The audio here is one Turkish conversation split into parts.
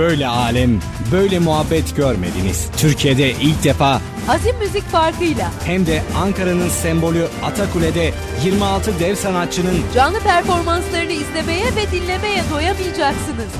Böyle alem, böyle muhabbet görmediniz. Türkiye'de ilk defa Azim Müzik farkıyla hem de Ankara'nın sembolü Atakule'de 26 dev sanatçının canlı performanslarını izlemeye ve dinlemeye doyamayacaksınız.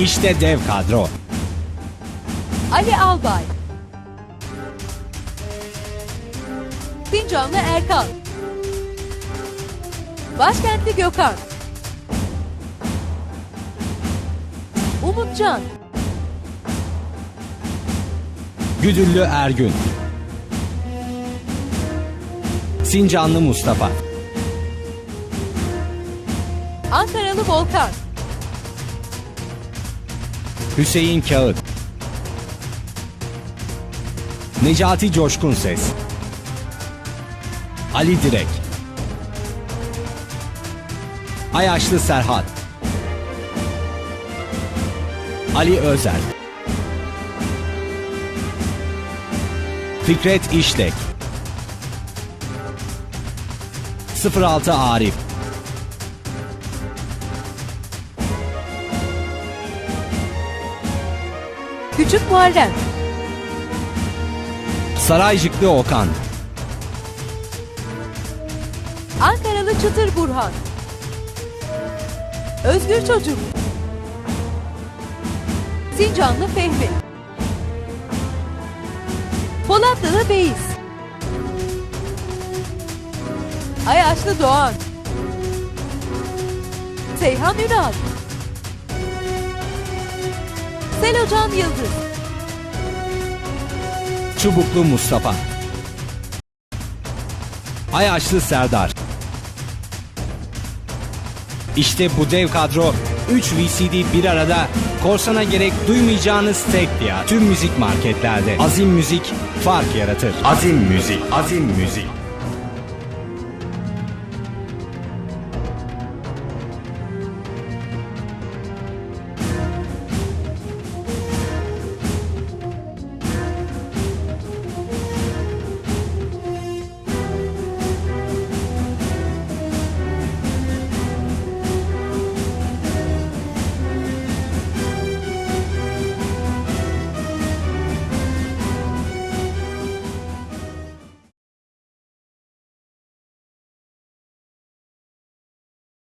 İşte dev kadro. Ali Albay Sincanlı Erkan Başkentli Gökhan Umutcan Güdüllü Ergün. Sincanlı Mustafa. Ankaralı Volkan Hüseyin Kağıt. Necati Coşkun Ses. Ali Direk. Ayaşlı Serhat. Ali Özer. Fikret İşlek. 06 Arif. Küçük Muharrem. Saraycıklı Okan. Ankaralı Çıtır Burhan. Özgür Çocuk. Sincanlı Fehmi. Polatlılı Beyiz. Ayaşlı Doğan. Seyhan Ünal Selocan Yıldız Çubuklu Mustafa. Ayaşlı Serdar. İşte bu dev kadro 3 VCD bir arada korsana gerek duymayacağınız tek fiyat. Tüm müzik marketlerde. Azim Müzik fark yaratır. Azim Müzik, Azim Müzik.